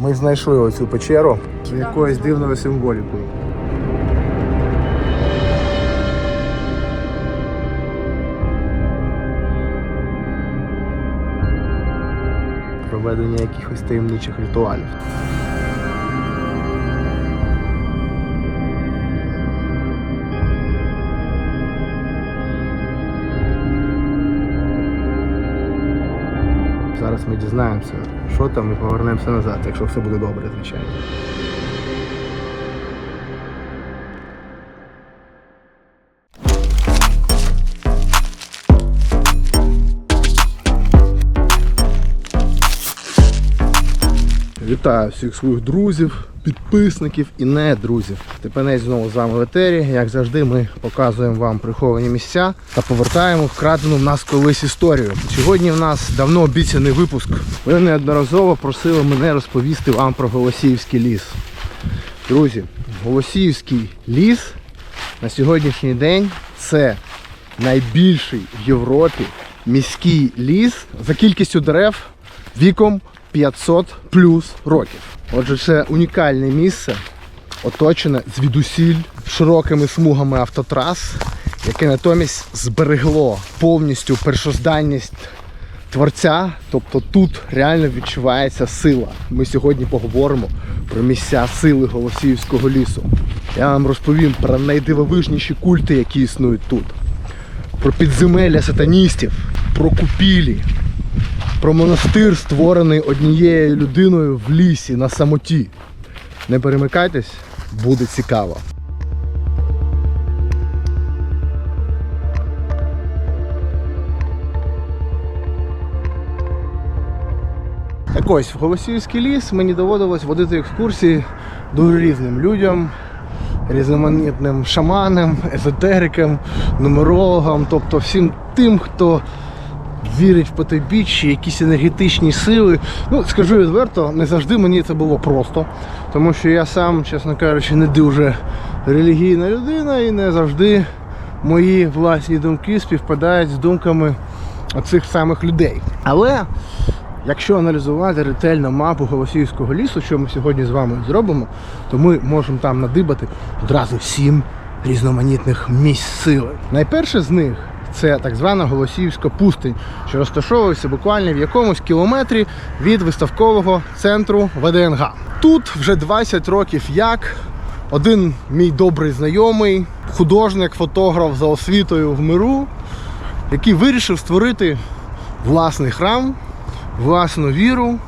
Ми знайшли оцю печеру з якоюсь дивною символікою. Проведення якихось таємничих ритуалів. Дізнаємося, що там, і повернемося назад, якщо все буде добре, звичайно. Вітаю всіх своїх друзів, підписників і не друзів. Тепенець знову з вами в етері. Як завжди, ми показуємо вам приховані місця та повертаємо вкрадену в нас колись історію. Сьогодні в нас давно обіцяний випуск. Ви неодноразово просили мене розповісти вам про Голосіївський ліс. Друзі, Голосіївський ліс на сьогоднішній день це найбільший в Європі міський ліс за кількістю дерев віком 500 плюс років. Отже, це унікальне місце, оточене звідусіль широкими смугами автотрас, яке натомість зберегло повністю першозданність творця. Тобто тут реально відчувається сила. Ми сьогодні поговоримо про місця сили Голосіївського лісу. Я вам розповім про найдивовижніші культи, які існують тут, про підземелля сатаністів, про купілі, про монастир, створений однією людиною в лісі на самоті. Не перемикайтесь, буде цікаво. Так ось, в Голосіївський ліс мені доводилось водити екскурсії дуже різним людям, різноманітним шаманам, езотерикам, нумерологам, тобто всім тим, хто вірить в потойбіччя, якісь енергетичні сили. Ну, скажу відверто, не завжди мені це було просто, тому що я сам, чесно кажучи, не дуже релігійна людина і не завжди мої власні думки співпадають з думками оцих самих людей. Але Якщо аналізувати ретельно мапу Голосіївського лісу, що ми сьогодні з вами зробимо, то ми можемо там надибати одразу сім різноманітних місць сили. Найперше з них це так звана Голосіївська пустинь, що розташовується буквально в якомусь кілометрі від виставкового центру ВДНГ. Тут вже 20 років як один мій добрий знайомий, художник, фотограф за освітою в миру, який вирішив створити власний храм власну віру,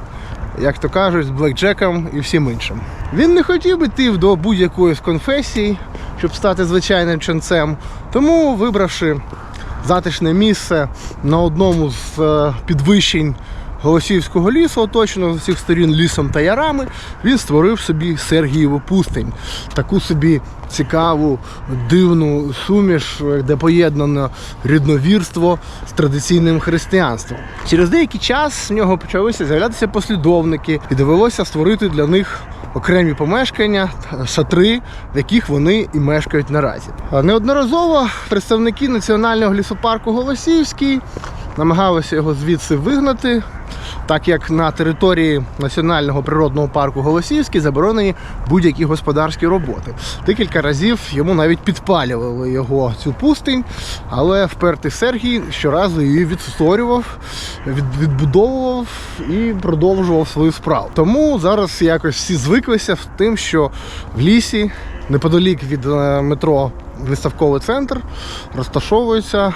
як то кажуть, з блекджеком і всім іншим. Він не хотів йти до будь-якої з конфесій, щоб стати звичайним ченцем, тому, вибравши затишне місце на одному з е, підвищень Голосіївського лісу, оточеного з усіх сторін лісом та ярами, він створив собі Сергієву пустинь. Таку собі цікаву, дивну суміш, де поєднано рідновірство з традиційним християнством. Через деякий час в нього почалися з'являтися послідовники, і довелося створити для них окремі помешкання, шатри, в яких вони і мешкають наразі. Неодноразово представники національного лісопарку Голосіївський намагалися його звідси вигнати. Так як на території національного природного парку Голосіївський заборонені будь-які господарські роботи. Декілька разів йому навіть підпалювали його цю пустинь, але впертий Сергій щоразу її відсторював, відбудовував і продовжував свою справу. Тому зараз якось всі звиклися з тим, що в лісі, неподалік від е, метро виставковий центр, розташовується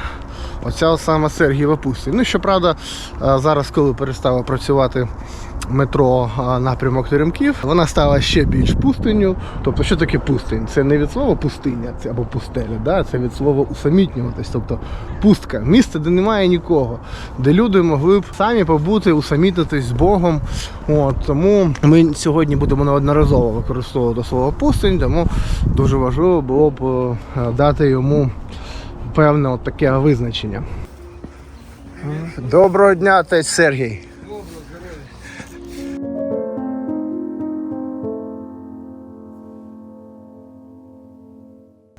Оця саме Сергієва пустинь. Ну, щоправда, е, зараз, коли перестало працювати метро е, напрямок Теремків, вона стала ще більш пустиню. Тобто, що таке пустинь? Це не від слова пустиня або пустеля, да? це від слова усамітнюватись, тобто пустка, місце, де немає нікого, де люди могли б самі побути, усамітнитись з Богом. От, тому ми сьогодні будемо неодноразово використовувати слово пустинь, тому дуже важливо було б е, дати йому певне от таке визначення. Доброго дня, отець Сергій.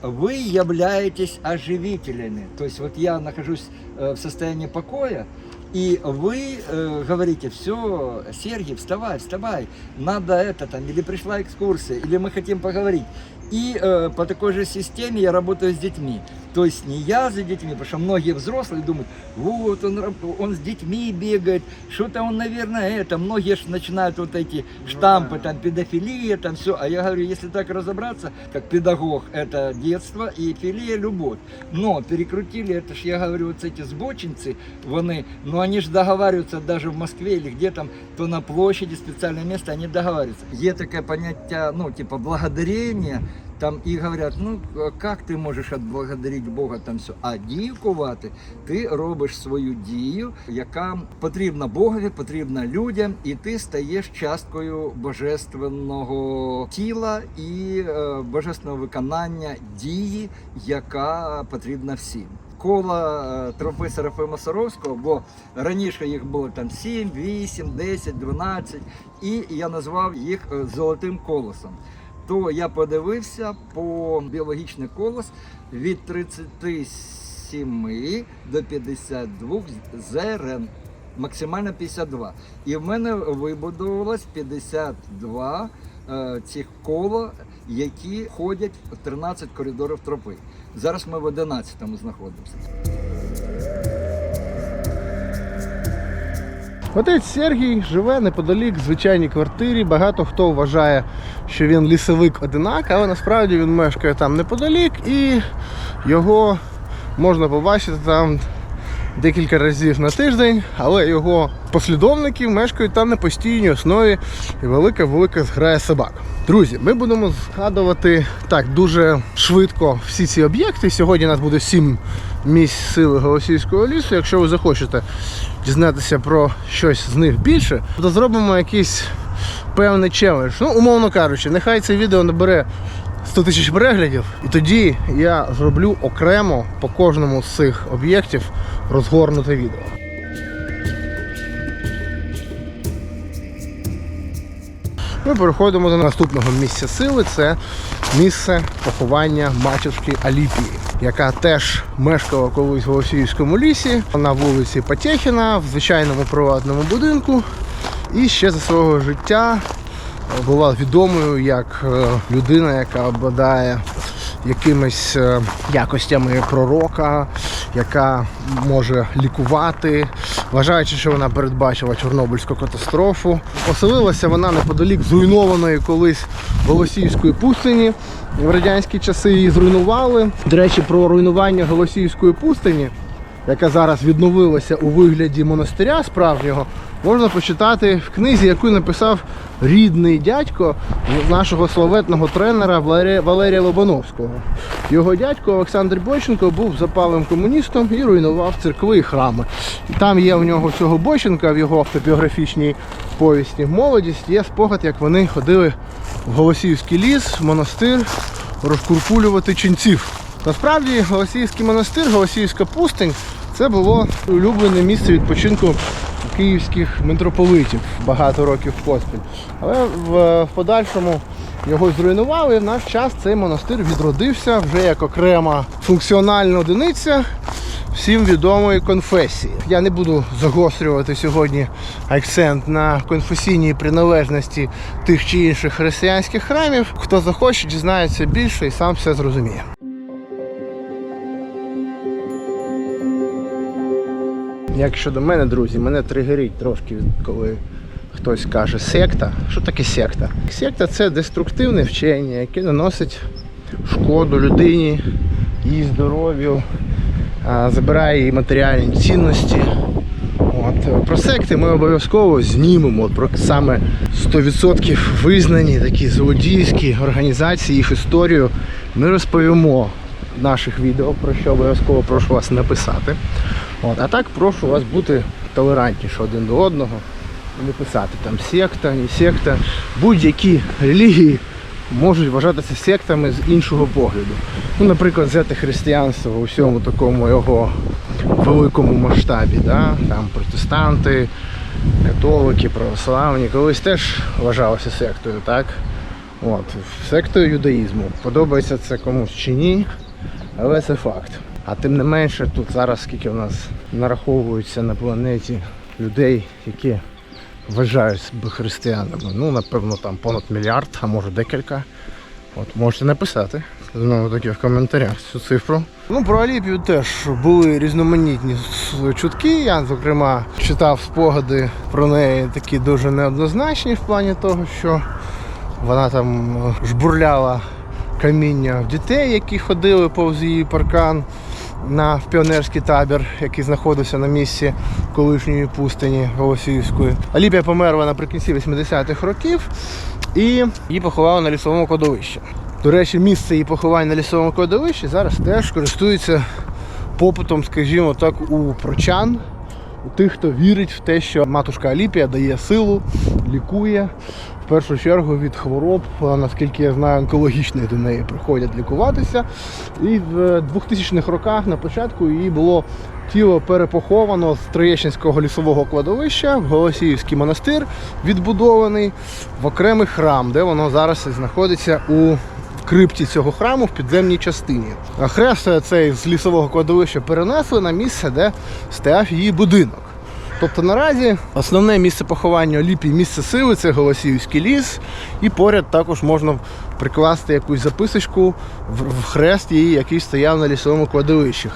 Вы являетесь оживителями. То есть вот я нахожусь в состоянии покоя, И вы э, говорите, все, Сергей, вставай, вставай, надо это там, или пришла экскурсия, или мы хотим поговорить. И э, по такой же системе я работаю с детьми. То есть не я за детьми, потому что многие взрослые думают, вот он, он с детьми бегает, что-то он, наверное, это. Многие ж начинают вот эти штампы, там, педофилия, там все. А я говорю, если так разобраться, как педагог, это детство и филия – любовь. Но перекрутили, это ж, я говорю, вот эти збочинцы, вони, ну они же договариваются даже в Москве или где там, то на площади, специальное место, они договариваются. Є таке поняття, ну, типа, благодарение, там і говорять, ну як ти можеш відблагодарити Бога там все, а діюкувати, ти робиш свою дію, яка потрібна Богові, потрібна людям, і ти стаєш часткою божественного тіла і е, божественного виконання дії, яка потрібна всім. Коло е, тропи Серафима Саровського, бо раніше їх було там 7, 8, 10, 12, і я назвав їх е, золотим колосом то я подивився по біологічний колос від 37 до 52 зерен. Максимально 52. І в мене вибудувалось 52 е, цих кола, які ходять в 13 коридорів тропи. Зараз ми в 11-му знаходимося. Отець Сергій живе неподалік звичайній квартирі. Багато хто вважає, що він лісовик одинак, але насправді він мешкає там неподалік і його можна побачити там декілька разів на тиждень, але його послідовники мешкають там на постійній основі і велика-велика зграя собак. Друзі, ми будемо згадувати так дуже швидко всі ці об'єкти. Сьогодні у нас буде сім місць сили Голосівського лісу. Якщо ви захочете дізнатися про щось з них більше, то зробимо якийсь певний челендж. Ну, умовно кажучи, нехай це відео набере 100 тисяч переглядів, і тоді я зроблю окремо по кожному з цих об'єктів розгорнуте відео. Ми переходимо до наступного місця сили. Це місце поховання матушки Аліпії, яка теж мешкала колись в Голосіївському лісі на вулиці Потєхіна в звичайному приватному будинку. І ще за свого життя була відомою як е, людина, яка обладає якимись е, якостями пророка, яка може лікувати, вважаючи, що вона передбачила Чорнобильську катастрофу. Оселилася вона неподалік зруйнованої колись Голосіївської пустині. В радянські часи її зруйнували. До речі, про руйнування Голосіївської пустині, яка зараз відновилася у вигляді монастиря справжнього, можна почитати в книзі, яку написав рідний дядько нашого славетного тренера Валерія, Лобановського. Його дядько Олександр Бойченко був запалим комуністом і руйнував церкви і храми. І там є в нього цього Бойченка в його автобіографічній повісті Молодість. Є спогад, як вони ходили в Голосіївський ліс, в монастир розкуркулювати ченців. Насправді Голосіївський монастир, Голосіївська пустинь це було улюблене місце відпочинку київських митрополитів багато років поспіль. Але в подальшому його зруйнували. В наш час цей монастир відродився вже як окрема функціональна одиниця всім відомої конфесії. Я не буду загострювати сьогодні акцент на конфесійній приналежності тих чи інших християнських храмів. Хто захоче, дізнається більше і сам все зрозуміє. Як щодо мене, друзі, мене тригерить трошки, коли хтось каже секта. Що таке секта? Секта це деструктивне вчення, яке наносить шкоду людині, її здоров'ю, забирає її матеріальні цінності. От, про секти ми обов'язково знімемо про саме 100% визнані такі злодійські організації, їх історію. Ми розповімо в наших відео, про що обов'язково прошу вас написати. От, а так прошу вас бути толерантніше один до одного. Не писати там секта, не секта. Будь-які релігії можуть вважатися сектами з іншого погляду. Ну, наприклад, взяти християнство у всьому такому його великому масштабі. Да? Там протестанти, католики, православні, колись теж вважалося сектою, так? От, сектою юдаїзму. Подобається це комусь чи ні, але це факт. А тим не менше, тут зараз скільки в нас нараховується на планеті людей, які вважають себе християнами. Ну, напевно, там понад мільярд, а може декілька. От можете написати знову таки в коментарях цю цифру. Ну про Аліпію теж були різноманітні чутки. Я, зокрема, читав спогади про неї такі дуже неоднозначні в плані того, що вона там е, жбурляла каміння в дітей, які ходили повз її паркан на піонерський табір, який знаходився на місці колишньої пустині Голосіївської. Аліпія померла наприкінці 80-х років і її поховали на лісовому кладовищі. До речі, місце її поховання на лісовому кладовищі зараз теж користується попитом, скажімо так, у прочан, у тих, хто вірить в те, що матушка Аліпія дає силу, лікує. В першу чергу від хвороб, наскільки я знаю, онкологічних до неї приходять лікуватися. І в 2000-х роках на початку її було тіло перепоховано з Троєщинського лісового кладовища в Голосіївський монастир, відбудований в окремий храм, де воно зараз знаходиться у крипті цього храму в підземній частині. Хрест цей з лісового кладовища перенесли на місце, де стояв її будинок. Тобто наразі основне місце поховання Ліпі, місце сили це Голосіївський ліс, і поряд також можна прикласти якусь записочку в хрест її, який стояв на лісовому кладовищі.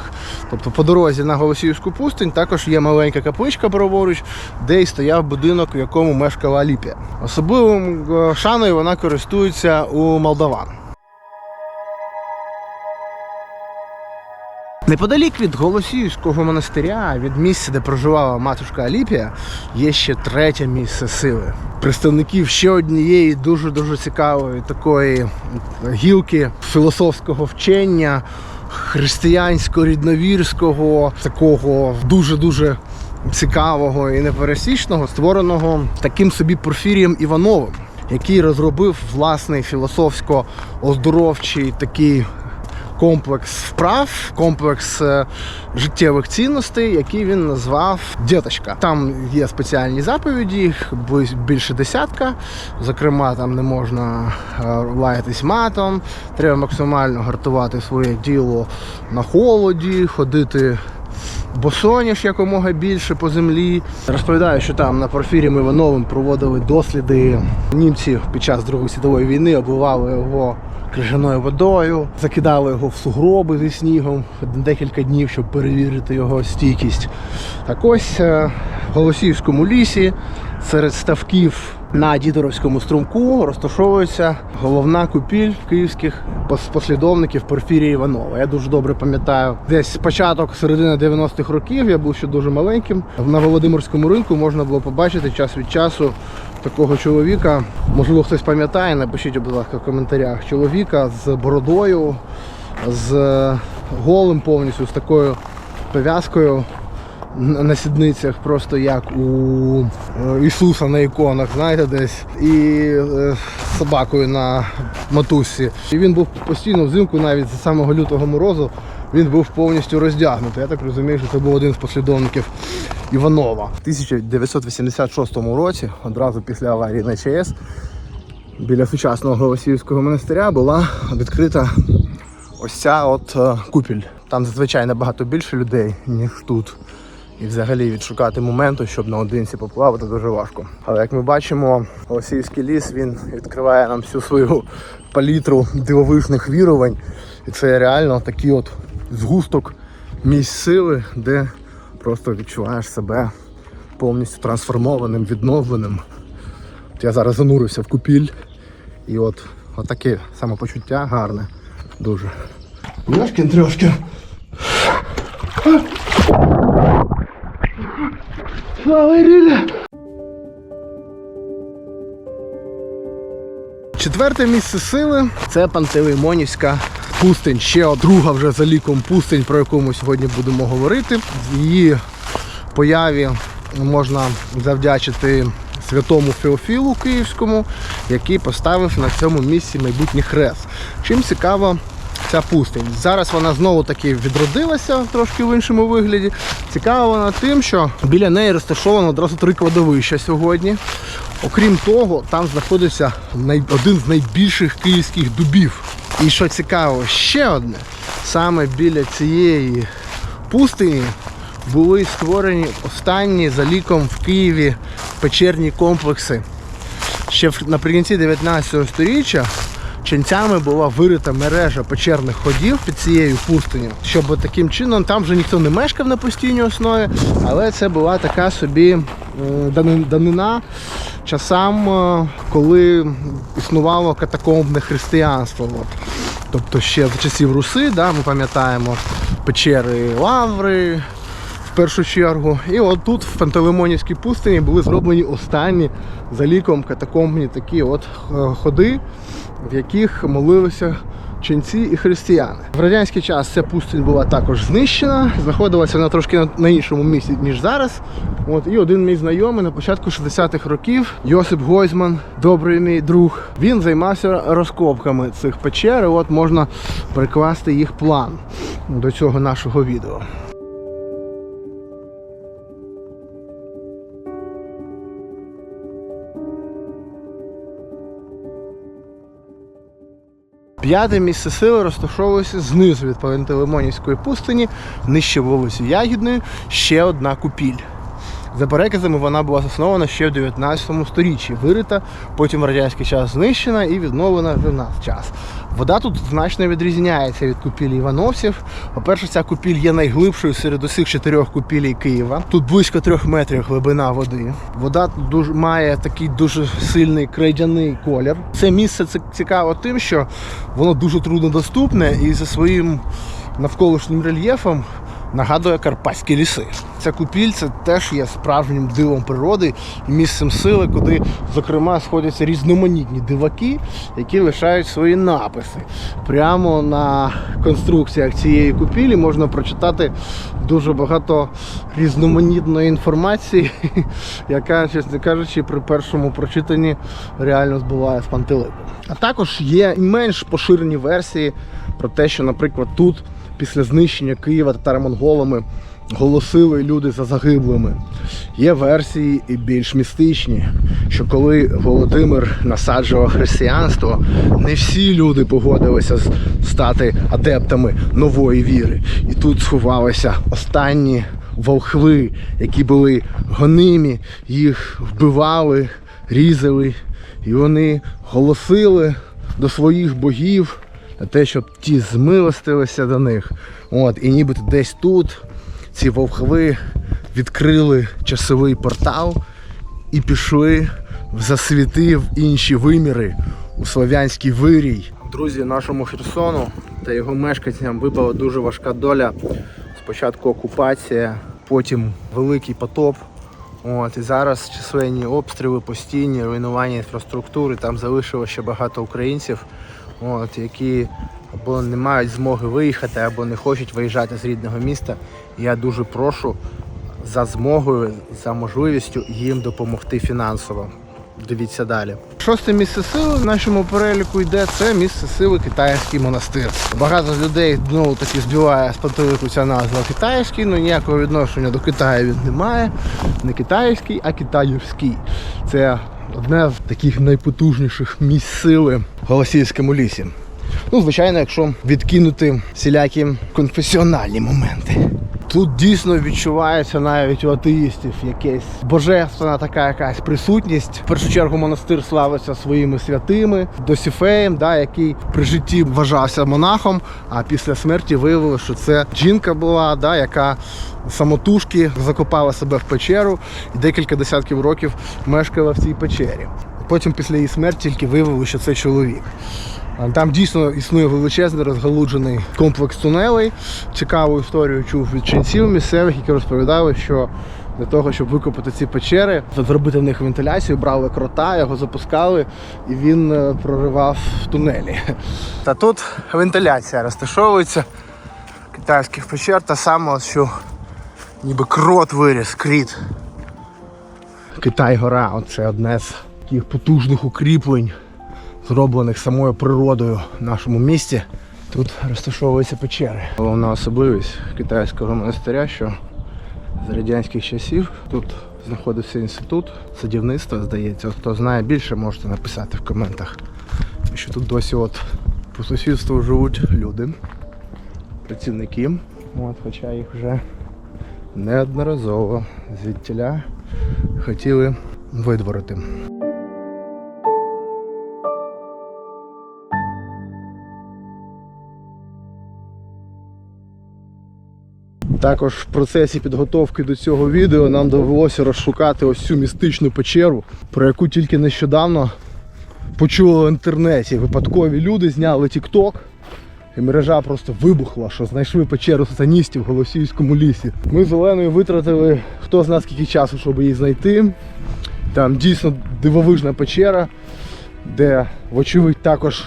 Тобто по дорозі на Голосіївську пустинь також є маленька капличка праворуч, де і стояв будинок, в якому мешкала Аліпія. Особливим е, шаною вона користується у молдаван. Неподалік від Голосіївського монастиря, від місця, де проживала матушка Аліпія, є ще третє місце сили. Представників ще однієї дуже дуже цікавої такої гілки філософського вчення, християнсько-рідновірського, такого дуже дуже цікавого і непересічного, створеного таким собі Порфірієм Івановим, який розробив власний філософсько-оздоровчий такий комплекс вправ, комплекс е, життєвих цінностей, який він назвав Діточка. Там є спеціальні заповіді, їх більше десятка. Зокрема, там не можна е, лаятись матом, треба максимально гартувати своє діло на холоді, ходити. Босоніж якомога більше по землі. Розповідаю, що там на Порфірієм Івановим проводили досліди. Німці під час Другої світової війни обливали його крижаною водою, закидали його в сугроби зі снігом декілька днів, щоб перевірити його стійкість. Так ось е, в Голосіївському лісі серед ставків на Дідоровському струмку розташовується головна купіль київських послідовників Порфірія Іванова. Я дуже добре пам'ятаю, десь початок середини 90-х років я був ще дуже маленьким. На Володимирському ринку можна було побачити час від часу такого чоловіка. Можливо, хтось пам'ятає, напишіть, будь ласка, в коментарях. Чоловіка з бородою, з голим повністю, з такою пов'язкою на на сідницях, просто як у е, Ісуса на іконах, знаєте, десь, і е, з собакою на матусі. І він був постійно взимку, навіть з самого лютого морозу, він був повністю роздягнутий. Я так розумію, що це був один з послідовників Іванова. В 1986 році, одразу після аварії на ЧАЕС, біля сучасного Голосіївського монастиря була відкрита ось ця от е, купіль. Там зазвичай набагато більше людей, ніж тут. І взагалі відшукати моменту, щоб наодинці поплавати, дуже важко. Але як ми бачимо, Голосіївський ліс він відкриває нам всю свою палітру дивовижних вірувань. І це реально такий от згусток місць сили, де просто відчуваєш себе повністю трансформованим, відновленим. От я зараз занурився в купіль. І от, таке самопочуття гарне. Дуже. Яшкін трошки. Слава Ірілі! Четверте місце сили це Пантелеймонівська пустинь. Ще друга вже за ліком пустинь, про яку ми сьогодні будемо говорити. Її появі можна завдячити святому Феофілу Київському, який поставив на цьому місці майбутній хрест. Чим цікава ця пустинь. Зараз вона знову таки відродилася трошки в іншому вигляді. Цікава вона тим, що біля неї розташовано одразу три кладовища сьогодні. Окрім того, там знаходиться один з найбільших київських дубів. І що цікаво, ще одне. саме біля цієї пустині були створені останні за ліком в Києві печерні комплекси. Ще наприкінці 19 століття ченцями була вирита мережа печерних ходів під цією пустиню, щоб таким чином там вже ніхто не мешкав на постійній основі, але це була така собі данина часам, е, коли існувало катакомбне християнство. От. Тобто ще за часів Руси, да, ми пам'ятаємо печери Лаври, в першу чергу. І от тут, в Пантелеймонівській пустині, були зроблені останні за ліком катакомбні такі от е, ходи, в яких молилися ченці і християни. В радянський час ця пустинь була також знищена, знаходилася вона трошки на, іншому місці, ніж зараз. От, і один мій знайомий на початку 60-х років, Йосип Гойзман, добрий мій друг, він займався розкопками цих печер. І от можна прикласти їх план до цього нашого відео. П'яте місце сили розташовувалося знизу від Палентелеймонівської пустині, нижче вулиці Ягідної, ще одна купіль. За переказами вона була заснована ще в 19 сторіччі, вирита, потім в радянський час знищена і відновлена вже в наш час. Вода тут значно відрізняється від купілі івановців. По-перше, ця купіль є найглибшою серед усіх чотирьох купілій Києва. Тут близько трьох метрів глибина води. Вода тут дуже має такий дуже сильний крейдяний колір. Це місце це цікаво тим, що воно дуже труднодоступне і за своїм навколишнім рельєфом нагадує карпатські ліси. Ця купіль це теж є справжнім дивом природи і місцем сили, куди, зокрема, сходяться різноманітні диваки, які лишають свої написи. Прямо на конструкціях цієї купілі можна прочитати дуже багато різноманітної інформації, яка, чесно кажучи, при першому прочитанні реально збиває з пантелику. А також є і менш поширені версії про те, що, наприклад, тут після знищення Києва татаро-монголами голосили люди за загиблими. Є версії і більш містичні, що коли Володимир насаджував християнство, не всі люди погодилися стати адептами нової віри. І тут сховалися останні волхви, які були гонимі, їх вбивали, різали, і вони голосили до своїх богів те, щоб ті змилостилися до них. От, і нібито десь тут ці вовхви відкрили часовий портал і пішли в засвіти в інші виміри у Слов'янський вирій. Друзі, нашому Херсону та його мешканцям випала дуже важка доля. Спочатку окупація, потім великий потоп. От, і зараз численні обстріли, постійні руйнування інфраструктури. Там залишилося ще багато українців, от, які або не мають змоги виїхати, або не хочуть виїжджати з рідного міста. Я дуже прошу за змогою, за можливістю їм допомогти фінансово. Дивіться далі. Шосте місце сили в нашому переліку йде це місце сили китайський монастир. Багато людей знову таки збиває з пантелику ця назва китайський, ну ніякого відношення до Китаю він не має. Не китайський, а китаївський. Це одне з таких найпотужніших місць сили Голосіївському лісі. Ну, звичайно, якщо відкинути всілякі конфесіональні моменти. Тут дійсно відчувається навіть у атеїстів якась божественна така якась присутність. В першу чергу монастир славиться своїми святими, Досіфеєм, да, який при житті вважався монахом, а після смерті виявилося, що це жінка була, да, яка самотужки закопала себе в печеру і декілька десятків років мешкала в цій печері. Потім після її смерті тільки виявилося, що це чоловік. Там дійсно існує величезний розгалуджений комплекс тунелей. Цікаву історію чув від ченців місцевих, які розповідали, що для того, щоб викопати ці печери, зробити в них вентиляцію, брали крота, його запускали, і він е, проривав тунелі. Та тут вентиляція розташовується китайських печер, та сама, що ніби крот виріс, кріт. Китай-гора це одне з таких потужних укріплень зроблених самою природою в нашому місті. Тут розташовуються печери. Головна особливість китайського монастиря, що з радянських часів тут знаходився інститут садівництва, здається. Хто знає більше, можете написати в коментах. Що тут досі от по сусідству живуть люди. працівники. От, хоча їх вже неодноразово звідтіля хотіли видворити. Також в процесі підготовки до цього відео нам довелося розшукати ось цю містичну печеру, про яку тільки нещодавно почули в інтернеті. Випадкові люди зняли TikTok, і мережа просто вибухла, що знайшли печеру сатаністів в Голосіївському лісі. Ми з Оленою витратили хто з нас скільки часу, щоб її знайти. Там дійсно дивовижна печера, де, вочевидь, також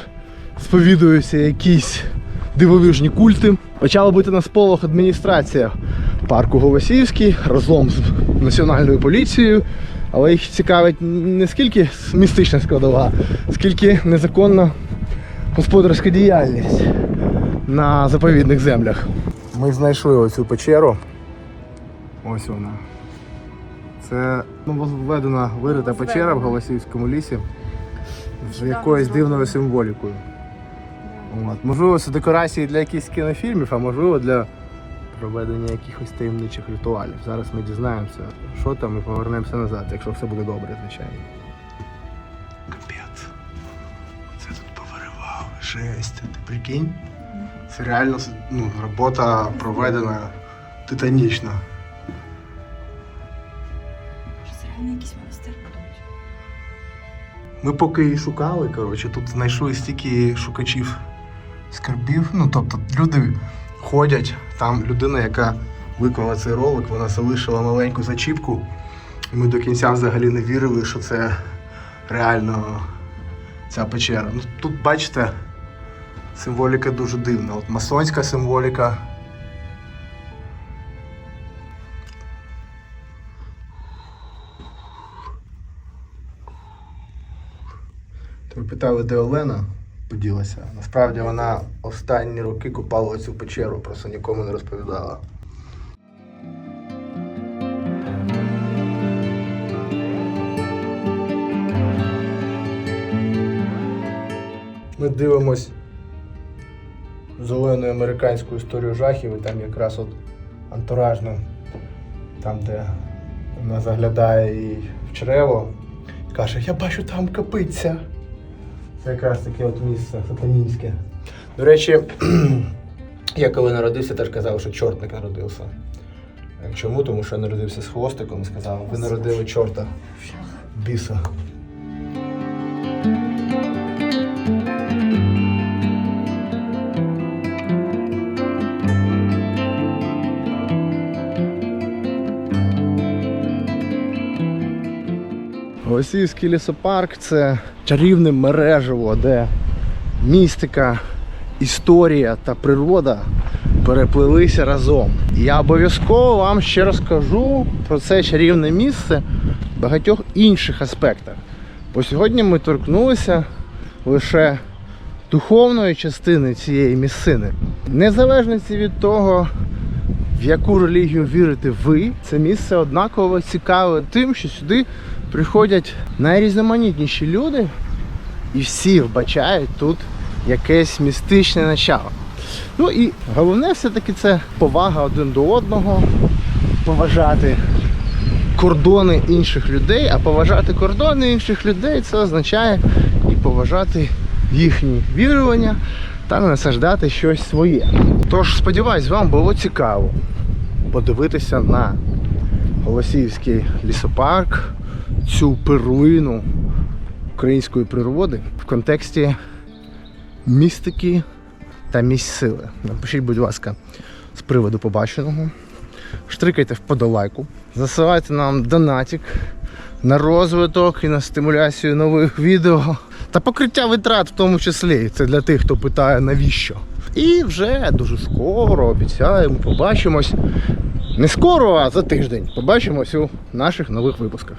сповідуються якісь дивовижні культи. Почала бути на сполох адміністрація парку Голосіївський разом з національною поліцією. Але їх цікавить не скільки містична складова, скільки незаконна господарська діяльність на заповідних землях. Ми знайшли оцю печеру. Ось вона. Це ну, введена вирита печера в Голосіївському лісі з якоюсь дивною символікою. От. Можливо, це декорації для якихось кінофільмів, а можливо для проведення якихось таємничих ритуалів. Зараз ми дізнаємося, що там і повернемося назад, якщо все буде добре, звичайно. Капець. Це тут повиривав. Жесть. Ти прикинь? Це реально ну, робота проведена титанічно. Це реально якийсь монастир будуть. Ми поки шукали, коротше, тут знайшли стільки шукачів скарбів. Ну, тобто люди ходять, там людина, яка виклала цей ролик, вона залишила маленьку зачіпку. І ми до кінця взагалі не вірили, що це реально ця печера. Ну, тут, бачите, символіка дуже дивна. От масонська символіка. Ви питали, де Олена поділася. Насправді вона останні роки купала цю печеру, просто нікому не розповідала. Ми дивимось зелену американську історію жахів, і там якраз от антуражно, там, де вона заглядає їй в чрево, каже, я бачу там копиться. Це якраз таке от місце сатанінське. До речі, я коли народився, теж казав, що чортник народився. Е, Чому? Тому що я народився з хвостиком і сказав, ви народили чорта. Біса. Голосіївський лісопарк це чарівне мережево, де містика, історія та природа переплилися разом. Я обов'язково вам ще розкажу про це чарівне місце в багатьох інших аспектах. Бо сьогодні ми торкнулися лише духовної частини цієї місцини. Незалежності від того, в яку релігію вірите ви, це місце однаково цікаве тим, що сюди приходять найрізноманітніші люди, і всі вбачають тут якесь містичне начало. Ну і головне все-таки це повага один до одного, поважати кордони інших людей, а поважати кордони інших людей це означає і поважати їхні вірування та насаждати щось своє. Тож, сподіваюсь, вам було цікаво подивитися на Голосіївський лісопарк, цю перлину української природи в контексті містики та місць сили. Напишіть, будь ласка, з приводу побаченого. Штрикайте вподолайку, засилайте нам донатик на розвиток і на стимуляцію нових відео та покриття витрат в тому числі. Це для тих, хто питає навіщо. І вже дуже скоро обіцяємо, побачимось. Не скоро, а за тиждень. Побачимось у наших нових випусках.